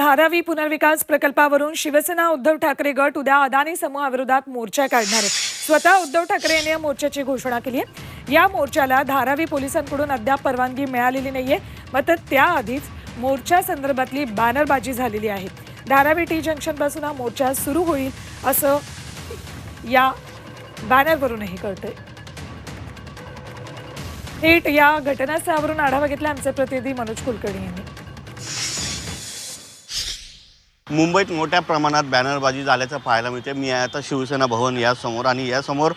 धारावी पुनर्विकास प्रकल्पावरून शिवसेना उद्धव ठाकरे गट उद्या अदानी समूहाविरोधात मोर्चा काढणार आहे. स्वतः उद्धव ठाकरे यांनी या मोर्चाची घोषणा केली आहे. या मोर्चाला धारावी पोलिसांकडून अद्याप परवानगी मिळालेली नाहीये. मात्र त्याआधीच मोर्चा संदर्भातली बॅनरबाजी झालेली आहे. धारावी टी जंक्शनपासून हा मोर्चा सुरू होईल असं या बॅनरवरूनही कळतंय. थेट या घटनास्थळावरून आढावा घेतला आमचे प्रतिनिधी मनोज कुलकर्णी यांनी. मुंबईत मोठ्या प्रमाणात बॅनरबाजी झाल्याचं पाहायला मिळते. मी आहे आता शिवसेना भवन यासमोर आणि यासमोर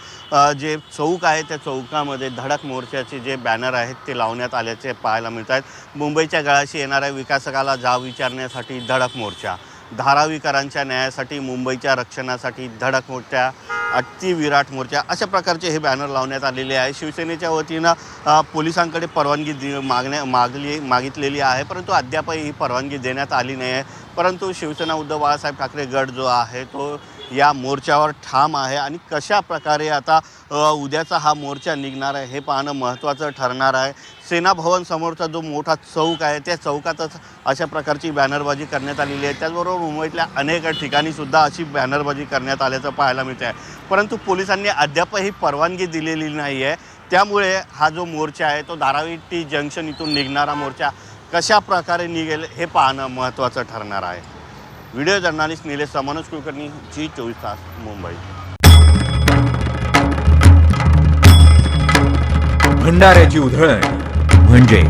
जे चौक आहे त्या चौकामध्ये धडक मोर्चाचे जे बॅनर आहेत ते लावण्यात आल्याचे पाहायला मिळत आहेत मुंबईच्या गळाशी येणाऱ्या विकासकाला जाव विचारण्यासाठी धडक मोर्चा. धारावीकरांच्या न्यायासाठी मुंबईच्या रक्षणासाठी धडक मोर्चा अतिविराट मोर्चा अशा प्रकारचे हे बॅनर लावण्यात आलेले आहे. शिवसेनेच्या वतीनं पोलिसांकडे परवानगी दि मागण्या मागली मागितलेली आहे परंतु अद्यापही ही परवानगी देण्यात आली नाही आहे. परंतु शिवसेना उद्धव बाळासाहेब ठाकरे गट जो आहे तो या मोर्चावर ठाम आहे आणि कशा प्रकारे आता उद्याचा हा मोर्चा निघणार आहे हे पाहणं महत्त्वाचं ठरणार आहे. सेनाभवन समोरचा जो मोठा चौक आहे त्या चौकातच अशा प्रकारची बॅनरबाजी करण्यात आलेली आहे. त्याचबरोबर मुंबईतल्या अनेक ठिकाणीसुद्धा अशी बॅनरबाजी करण्यात आल्याचं पाहायला मिळते आहे परंतु पोलिसांनी अद्यापही परवानगी दिलेली नाही आहे त्यामुळे हा जो मोर्चा आहे तो धारावी टी जंक्शन इथून निघणारा मोर्चा कशा प्रकारे निघेल हे पाहणं महत्त्वाचं ठरणार आहे. व्हिडिओ जर्नालिस्ट निलेश मनोज कुलकर्णी जी चोवीस तास मुंबई. भंडाऱ्याची उधळण म्हणजे